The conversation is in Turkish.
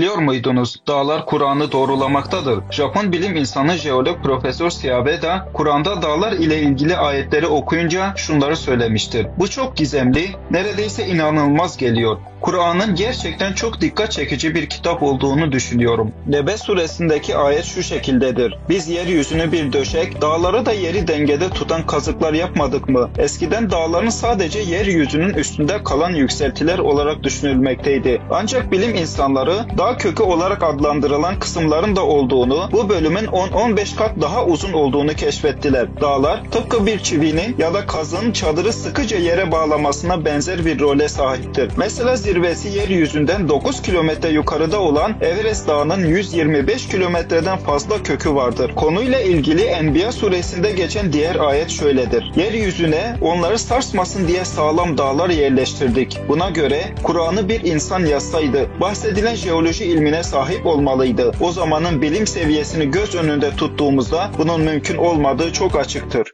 Biliyor muydunuz? Dağlar Kur'an'ı doğrulamaktadır. Japon bilim insanı jeolog Profesör Siabeda, Kur'an'da dağlar ile ilgili ayetleri okuyunca şunları söylemiştir. Bu çok gizemli, neredeyse inanılmaz geliyor. Kur'an'ın gerçekten çok dikkat çekici bir kitap olduğunu düşünüyorum. Nebe suresindeki ayet şu şekildedir. Biz yeryüzünü bir döşek, dağları da yeri dengede tutan kazıklar yapmadık mı? Eskiden dağların sadece yeryüzünün üstünde kalan yükseltiler olarak düşünülmekteydi. Ancak bilim insanları dağ kökü olarak adlandırılan kısımların da olduğunu, bu bölümün 10-15 kat daha uzun olduğunu keşfettiler. Dağlar tıpkı bir çivinin ya da kazın çadırı sıkıca yere bağlamasına benzer bir role sahiptir. Mesela zirvesi yeryüzünden 9 kilometre yukarıda olan Everest Dağı'nın 125 kilometreden fazla kökü vardır. Konuyla ilgili Enbiya suresinde geçen diğer ayet şöyledir. Yeryüzüne onları sarsmasın diye sağlam dağlar yerleştirdik. Buna göre Kur'an'ı bir insan yazsaydı bahsedilen jeoloji ilmine sahip olmalıydı. O zamanın bilim seviyesini göz önünde tuttuğumuzda bunun mümkün olmadığı çok açıktır.